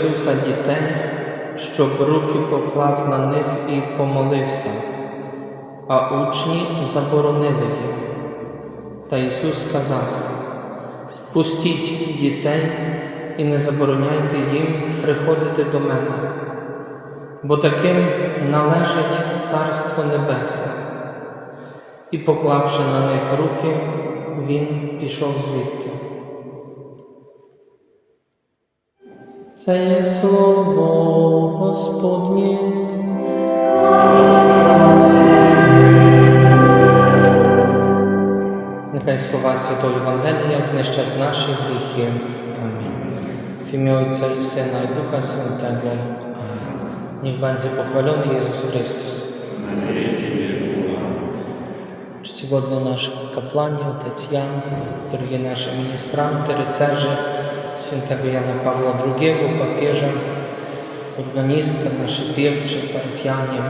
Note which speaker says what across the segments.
Speaker 1: Ісуса дітей, щоб руки поклав на них і помолився, а учні заборонили їм. Та Ісус сказав: Пустіть дітей і не забороняйте їм приходити до мене, бо таким належить Царство Небесне. І, поклавши на них руки, Він пішов звідти. Це є слово Господнє. Нехай слова Святого Євангелія знищать наші гріхи. Амінь. В ім'я Отця і Сина і Духа Святого. Амінь. Niech będzie pochwalony Jezus Chrystus. Czcigodny nasz kapłanie, ojciec Jan, drogie nasze ministranty, rycerze, świętego Jana Pawła II, papieża, organistka, nasze piewcze, parafianie,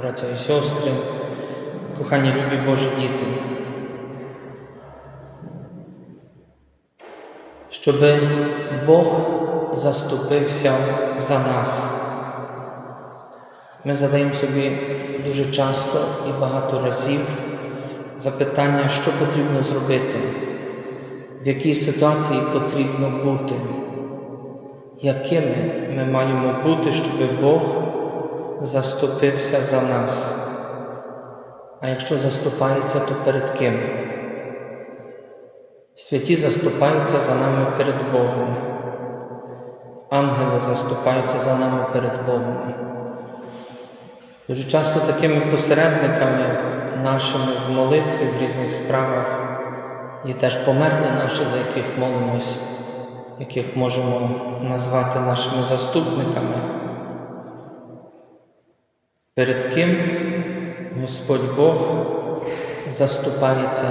Speaker 1: bracia i siostry, kochani lubi Boży діти. Щоби Бог заступився за нас. Ми задаємо собі дуже часто і багато разів запитання, що потрібно зробити, в якій ситуації потрібно бути, якими ми маємо бути, щоб Бог заступився за нас. А якщо заступається, то перед ким? Святі заступаються за нами перед Богом. Ангели заступаються за нами перед Богом. Дуже часто такими посередниками нашими в молитві в різних справах є теж померли наші, за яких молимось, яких можемо назвати нашими заступниками. Перед ким Господь Бог заступається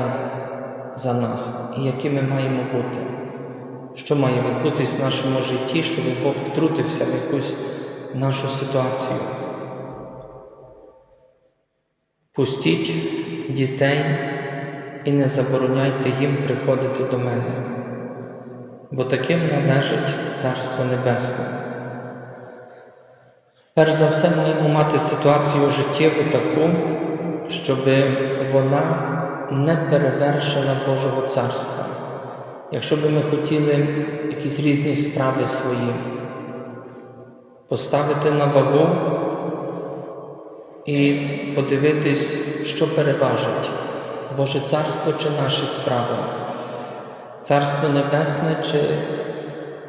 Speaker 1: за нас і якими маємо бути, що має відбутись в нашому житті, щоб Бог втрутився в якусь нашу ситуацію. Пустіть дітей і не забороняйте їм приходити до мене, бо таким належить Царство Небесне. Перш за все маємо мати ситуацію життєву таку, щоб вона не перевершила Божого Царства. Якщо би ми хотіли якісь різні справи свої поставити на вагу і подивитись, що переважить Боже Царство чи наші справи, Царство Небесне чи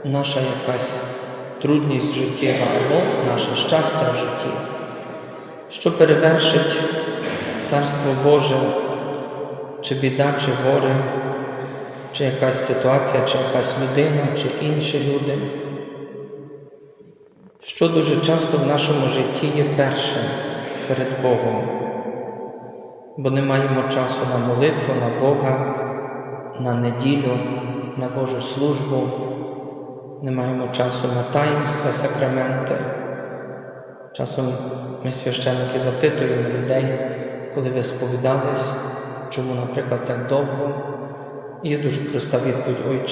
Speaker 1: наша якась трудність життєва або наше щастя в житті, що перевершить Царство Боже, чи біда, чи горе, чи якась ситуація, чи якась людина, чи інші люди. Що дуже часто в нашому житті є перше перед Богом, бо не маємо часу на молитву, на Бога, на неділю, на Божу службу, не маємо часу на таїнства, сакраменти. Часом ми священники запитуємо людей, коли ви сповідались, чому, наприклад, так довго. І є дуже проста відповідь, ой,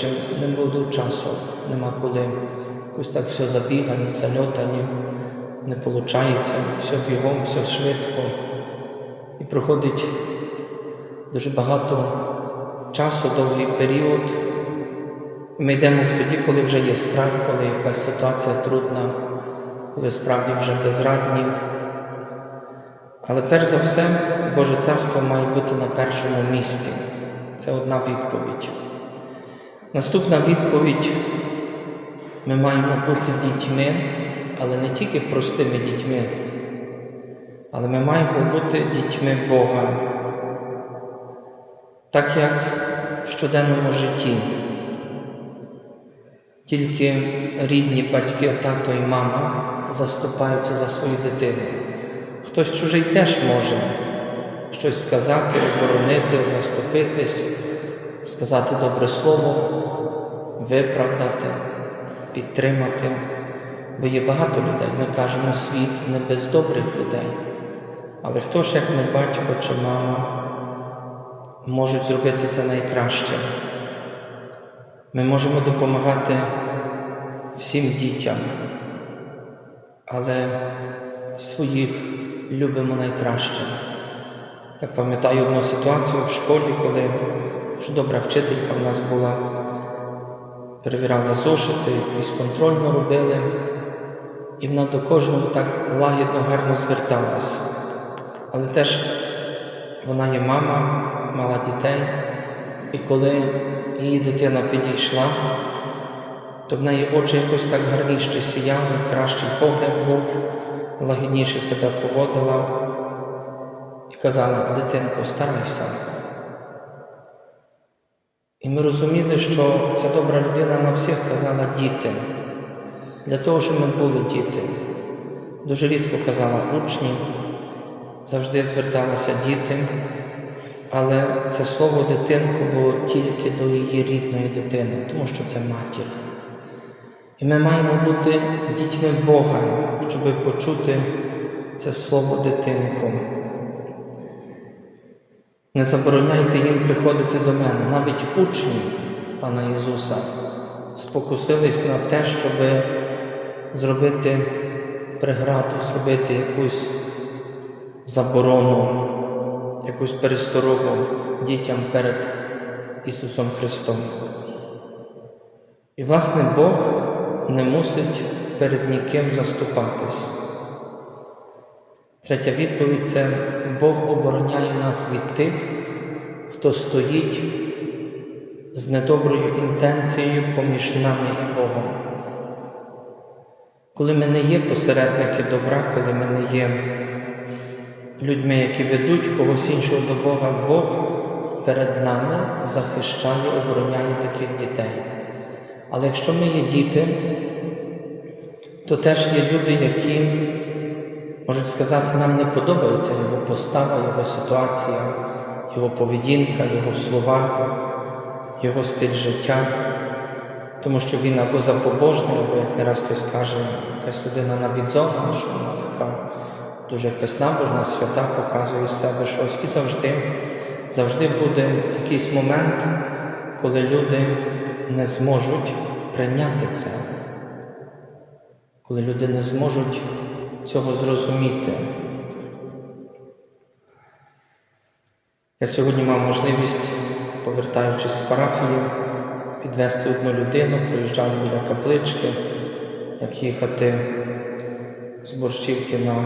Speaker 1: не було часу, нема коли. Якось так все забігані, зальотані, не виходить, все бігом, все швидко. І проходить дуже багато часу, довгий період. Ми йдемо в тоді, коли вже є страх, коли якась ситуація трудна, коли справді вже безрадні. Але перш за все, Боже Царство має бути на першому місці. Це одна відповідь. Наступна відповідь ми маємо бути дітьми, але не тільки простими дітьми, але ми маємо бути дітьми Бога, так як в щоденному житті. Тільки рідні батьки, тато і мама заступаються за свою дитину. Хтось чужий теж може щось сказати, оборонити, заступитись, сказати добре слово, виправдати, підтримати. Бо є багато людей, ми кажемо, світ не без добрих людей. Але хто ж, як не батько чи мама, можуть зробити це найкраще? Ми можемо допомагати всім дітям, але своїх любимо найкраще. Так пам'ятаю одну ситуацію в школі, коли дуже добра вчителька в нас була, перевіряла зошити, якийсь контроль ми робили, і вона до кожного так лагідно, гарно зверталась. Але теж вона є мама, мала дітей, і коли її дитина підійшла, то в неї очі якось так гарніше сіяли, кращий погляд був, лагідніше себе поводила і казала, дитинко, старайся. І ми розуміли, що ця добра людина на всіх казала діти, для того, щоб ми були діти. Дуже рідко казала учні, завжди зверталася діти, але це слово дитинку було тільки до її рідної дитини, тому що це матір. І ми маємо бути дітьми Бога, щоб почути це слово дитинку. Не забороняйте їм приходити до мене. Навіть учні Пана Ісуса спокусились на те, щоб зробити преграду, зробити якусь заборону, якусь пересторогу дітям перед Ісусом Христом. І, власне, Бог не мусить перед ніким заступатись. Третя відповідь це Бог обороняє нас від тих, хто стоїть з недоброю інтенцією поміж нами і Богом. Коли ми не є посередники добра, коли ми не є людьми, які ведуть когось іншого до Бога, Бог перед нами захищає, обороняє таких дітей. Але якщо ми є діти, то теж є люди, які можуть сказати, нам не подобається його постава, його ситуація, його поведінка, його слова, його стиль життя, тому що він або запобожний, або, як не раз хтось каже, якась людина навідзована, що вона така дуже якась набожна, свята, показує з себе щось. І завжди, завжди буде якийсь момент, коли люди не зможуть прийняти це, коли люди не зможуть цього зрозуміти. Я сьогодні мав можливість, повертаючись з парафії, підвести одну людину, проїжджав біля каплички, як їхати з Борщівки на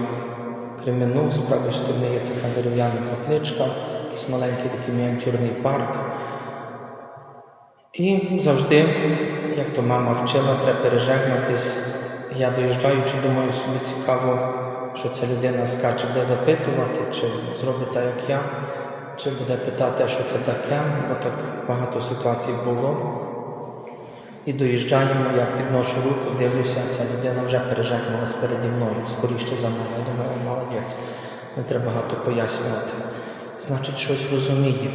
Speaker 1: Креміну, з правої сторони є така дерев'яна капличка, якийсь маленький такий мініатюрний парк. І завжди, як то мама вчила, треба пережегнатись. Я доїжджаючи, думаю, собі цікаво, що ця людина скаче, де запитувати, чи зробить так, як я, чи буде питати, що це таке, бо так багато ситуацій було. І доїжджаємо, я підношу руку, дивлюся, ця людина вже пережегнулась переді мною, скоріше за мною. Я думаю, «О, молодець, не треба багато пояснювати. Значить, щось розуміє.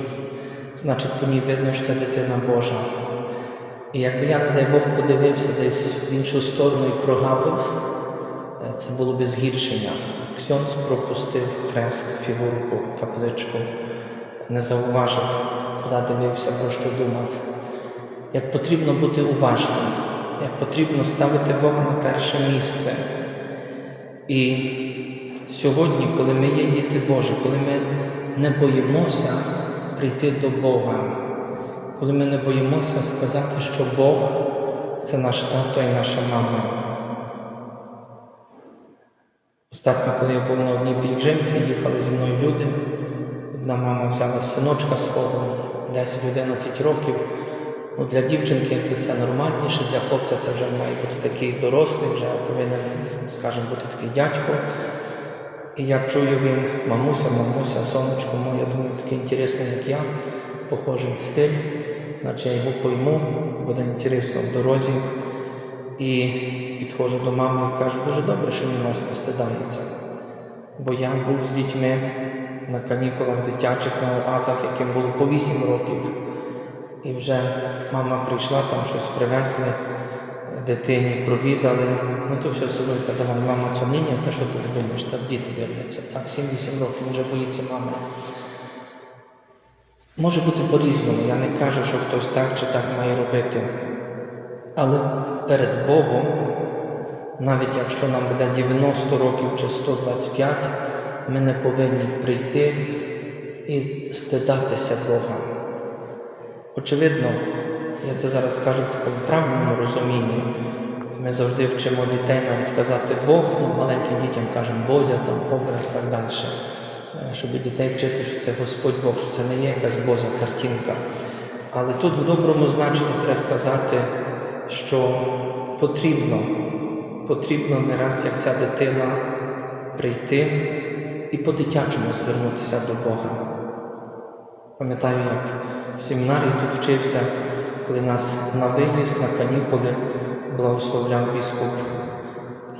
Speaker 1: Значить, по ній видно, що це дитина Божа. І якби я, не дай Бог, подивився десь в іншу сторону і прогавив, е, це було би згіршення. Ксьонц пропустив хрест, фігурку, капличку, не зауважив, куди дивився, про що думав. Як потрібно бути уважним, як потрібно ставити Бога на перше місце. І сьогодні, коли ми є діти Божі, коли ми не боїмося прийти до Бога, коли ми не боїмося сказати, що Бог це наш тато і наша мама. Остатньо, коли я був на одній пільгримці, їхали зі мною люди. Одна мама взяла синочка свого 10-11 років. Ну, Для дівчинки якби це нормальніше, для хлопця це вже має бути такий дорослий, вже повинен, скажімо, бути такий дядько. І я чую він, мамуся, мамуся, сонечко моє, думаю, такий інтересний, як я, похожий стиль. Значить, я його пойму, буде інтересно в дорозі. І підходжу до мами і кажу, дуже добре, що він вас не стидається. Бо я був з дітьми на канікулах дитячих на оазах, яким було по 8 років. І вже мама прийшла, там щось привезли, дитині провідали. Ну то все Соломка, давай, мама, це ні, та що ти думаєш, так діти дивляться. Так, 7-8 років, вже боїться мами. Може бути по-різному, я не кажу, що хтось так чи так має робити. Але перед Богом, навіть якщо нам буде 90 років чи 125, ми не повинні прийти і стидатися Бога. Очевидно, я це зараз кажу в такому правильному розумінні. Ми завжди вчимо дітей навіть казати Бог, ну, маленьким дітям кажемо Бозя, там, образ і так далі. Е, Щоб дітей вчити, що це Господь Бог, що це не є якась Божа картинка. Але тут в доброму значенні треба сказати, що потрібно, потрібно не раз, як ця дитина, прийти і по-дитячому звернутися до Бога. Пам'ятаю, як в семінарії тут вчився, коли нас на виїзд, на канікули благословляв біскуп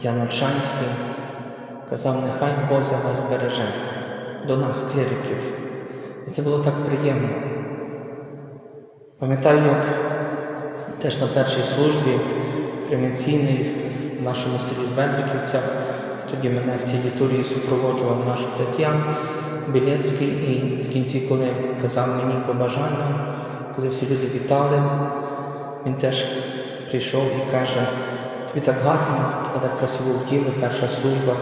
Speaker 1: Ян Ольшанський, казав, нехай Бозя вас береже до нас, кліриків. І це було так приємно. Пам'ятаю, як теж на першій службі преміційний в нашому селі Бендриківцях, тоді мене в цій літургії супроводжував наш Тетян Білецький, і в кінці, коли казав мені побажання, коли всі люди вітали, він теж прийшов і каже, тобі так гарно, тебе так красиво вділи, перша служба,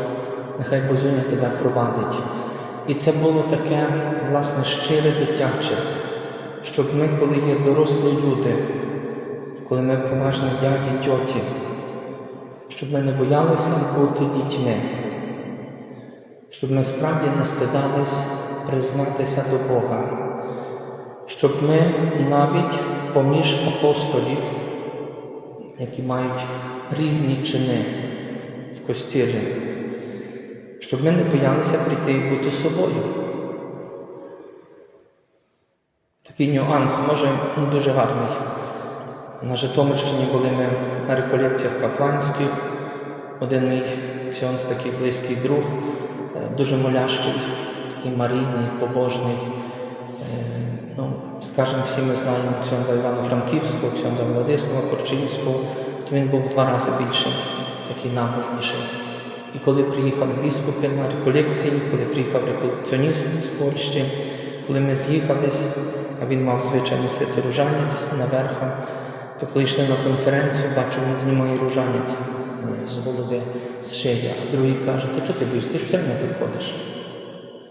Speaker 1: нехай Бозуня тебе провадить. І це було таке, власне, щире дитяче, щоб ми, коли є дорослі люди, коли ми поважні дяді, тьоті, щоб ми не боялися бути дітьми, щоб ми справді не стидались признатися до Бога, щоб ми навіть поміж апостолів, які мають різні чини в костілі, щоб ми не боялися прийти і бути собою. Такий нюанс, може, дуже гарний. На Житомирщині були ми на реколекціях капланських. Один мій ксьонс, такий близький друг, е, дуже молящий, такий марійний, побожний. Ну, скажімо, всі ми знаємо ксьонза Івано-Франківського, ксьонза Владислава Корчинського, то він був в два рази більший, такий набожніший. І коли приїхали біскупи на реколекції, коли приїхав реколекціоніст з Польщі, коли ми з'їхались, а він мав звичай носити ружанець наверху, то коли йшли на конференцію, бачу, він знімає ружанець з голови, з шиї, а другий каже, ти чого ти боїш, ти ж все одно так ходиш.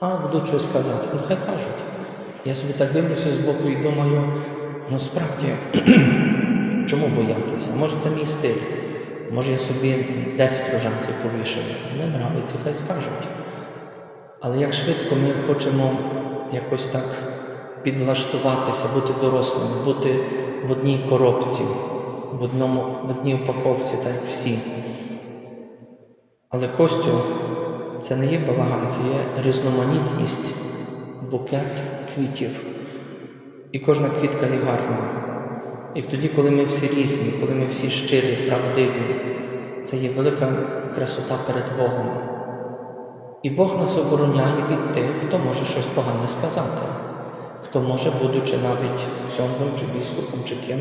Speaker 1: А буду щось казати. Ну хай кажуть. Я собі так дивлюся з боку і думаю, ну справді, чому боятися? Може це мій стиль? Може я собі 10 рожанців повішаю? Не нравиться, хай скажуть. Але як швидко ми хочемо якось так підлаштуватися, бути дорослими, бути в одній коробці, в, одному, в одній упаковці, так як всі. Але костюм це не є балаган, це є різноманітність, букет квітів. І кожна квітка є гарна. І тоді, коли ми всі різні, коли ми всі щирі, правдиві, це є велика красота перед Богом. І Бог нас обороняє від тих, хто може щось погане сказати, хто може, будучи навіть сьомим, чи біскупом, чи ким,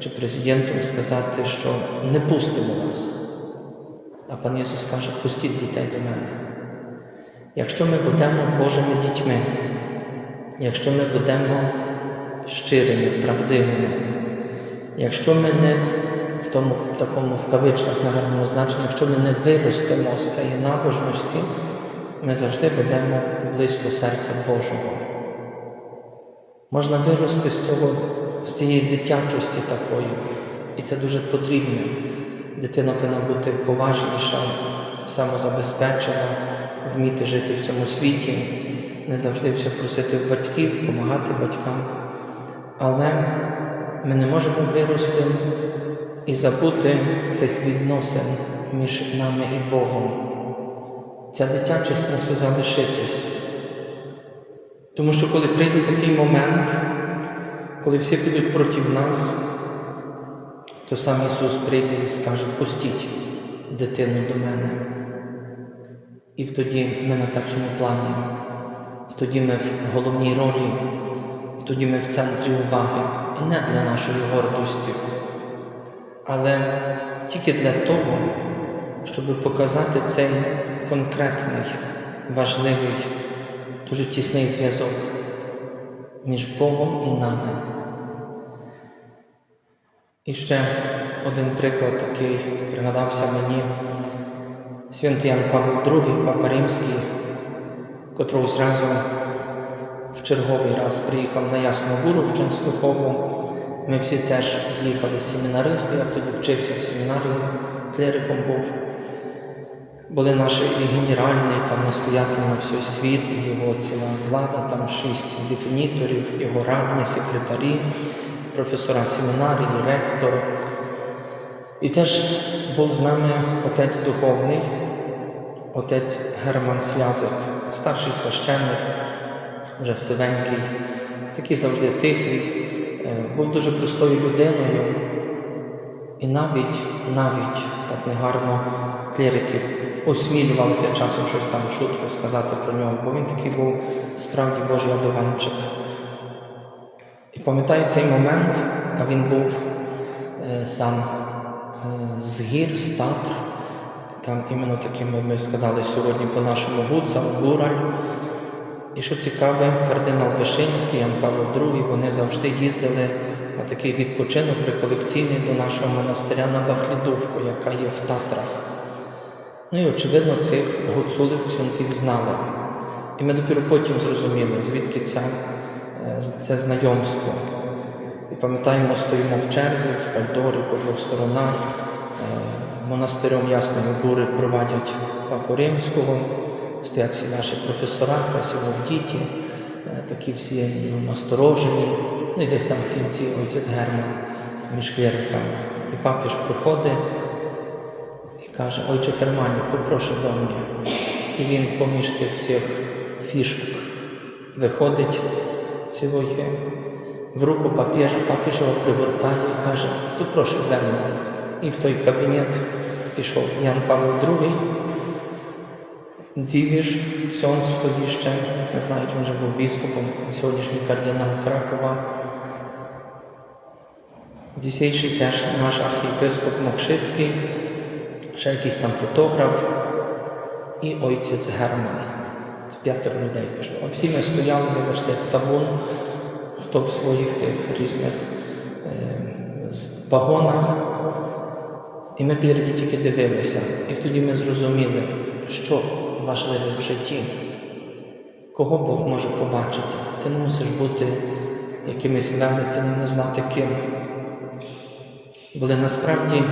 Speaker 1: чи президентом, сказати, що не пустимо вас. А пан Ісус каже, пустіть дітей до мене. Якщо ми будемо Божими дітьми, якщо ми будемо щирими, правдивими, якщо ми не в тому такому в кавичках наверному значенні, якщо ми не виростемо з цієї набожності, ми завжди будемо близько серця Божого. Можна вирости з цього, з цієї дитячості такої, і це дуже потрібно. Дитина повинна бути поважніша, самозабезпечена, вміти жити в цьому світі, не завжди все просити в батьків, допомагати батькам. Але ми не можемо вирости і забути цих відносин між нами і Богом. Ця дитячість мусить залишитись. Тому що коли прийде такий момент, коли всі підуть проти нас, то сам Ісус прийде і скаже, пустіть дитину до мене. І тоді ми на першому плані, тоді ми в головній ролі, тоді ми в центрі уваги. і не для нашої гордості, але тільки для того, щоб показати цей конкретний, важливий, дуже тісний зв'язок між Богом і нами. І ще один приклад такий пригадався мені. Святий Ян Павло II, Папа Римський, котрого зразу в черговий раз приїхав на Ясну Гуру в Częstochowo. Ми всі теж з'їхали семінаристи, я тоді вчився в семінарії, клериком був. Були наші і генеральні, там настоятель на всій світ, його ціла влада, там шість дефініторів, його радні, секретарі, професора семінарії, ректор. І теж був з нами отець духовний, отець Герман Слязик, старший священник, вже сивенький, такий завжди тихий, е, був дуже простою людиною. І навіть, навіть так негарно клірики осмілювалися часом щось там шутку сказати про нього, бо він такий був справді Божий одуванчик. І пам'ятаю цей момент, а він був е, сам з гір, з Татр, там іменно такими ми сказали сьогодні по-нашому Гуцал, Гураль. І що цікаве, кардинал Вишинський, Ян Павло II, вони завжди їздили на такий відпочинок реколекційний до нашого монастиря на Бахлідовку, яка є в Татрах. Ну і очевидно, цих гуцулів ксьонців знали. І ми допіру потім зрозуміли, звідки ця, е, це знайомство. І пам'ятаємо, стоїмо в черзі, в Кальдорі по двох сторонах. Монастирем Ясної Гури провадять Папу Римського, стоять всі наші професора, красиво діті, е, такі всі насторожені. Ну і десь там в кінці отець Герман між кліриками. І папіж проходить і каже, Ойче Германію, попрошу до мене. І він поміж тих всіх фішок виходить цілує в руку папіжа, папіж його пригортає і каже, то прошу землю. І в той кабінет пішов Ян Павло II, Дівіш, Ксьонц тоді ще, не знаю, чи він вже був біскупом, сьогоднішній кардинал Кракова. Дійсійший теж наш архієпископ Мокшицький, ще якийсь там фотограф і отець Герман. Це п'ятеро людей пішло. Всі ми стояли, вибачте, як табун, хто в своїх тих різних е, вагонах. І ми клірики тільки дивилися. І тоді ми зрозуміли, що важливе в житті, кого Бог може побачити. Ти не мусиш бути якимось велетенем, не знати ким. Були насправді,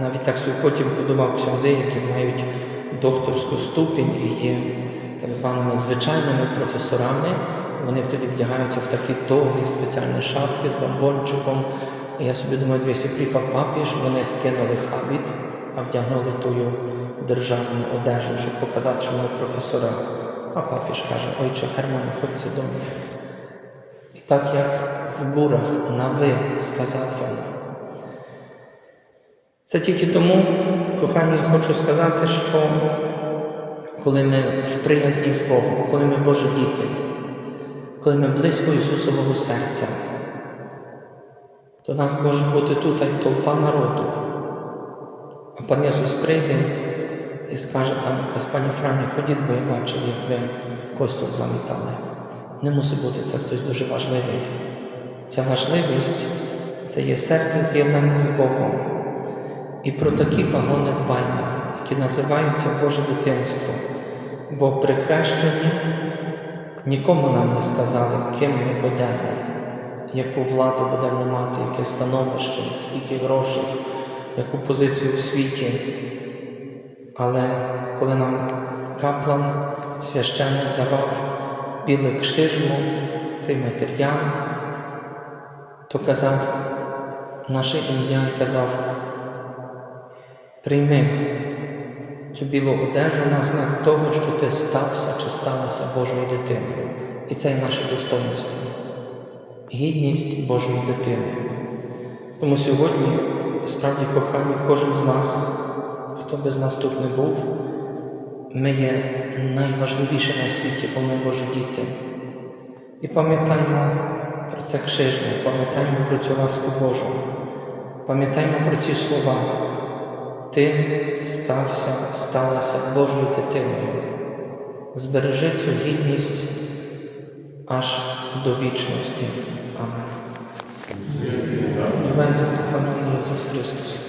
Speaker 1: навіть так собі потім подумав ксьонзи, які мають докторську ступінь і є так званими звичайними професорами. Вони тоді вдягаються в такі довгі спеціальні шапки з бамбончиком. Я собі думаю, дивись, приїхав папіж, вони скинули хабіт, а вдягнули тую державну одежу, щоб показати, що ми професора. А папіж каже, ойче Герман, ходьте до мене. І так як в бурах на ви сказав йому. Це тільки тому, кохані, хочу сказати, що коли ми в приязні з Богом, коли ми Божі діти, коли ми близько Ісусового серця, то нас може бути тут й толпа народу. А пан Ісус прийде і скаже там якась пані Франі, ходіть, бо я бачив, як ви костюм замітали. Не мусить бути це хтось дуже важливий. Ця важливість це є серце з'єднане з Богом. І про такі пагони дбаймо, які називаються Боже дитинство. Бо при хрещенні нікому нам не сказали, ким ми будемо, яку владу будемо мати, яке становище, скільки грошей, яку позицію в світі. Але коли нам каплан, священник давав біле кшижмо, цей матеріал, то казав наше ім'я казав, прийми цю білу одежу на знак того, що ти стався чи сталася Божою дитиною. І це є наше достоинство, гідність Божої дитини. Тому сьогодні, справді, кохані, кожен з нас, хто би з нас тут не був, ми є найважливіше на світі, бо ми Божі діти. І пам'ятаймо, про це хшижня, пам'ятаймо про цю ласку Божу, пам'ятаймо про ці слова. Ти стався, сталася Божою дитиною. Збережи цю гідність aż do wieczności. Amen. Niech będę pochwalony Jezus Chrystus.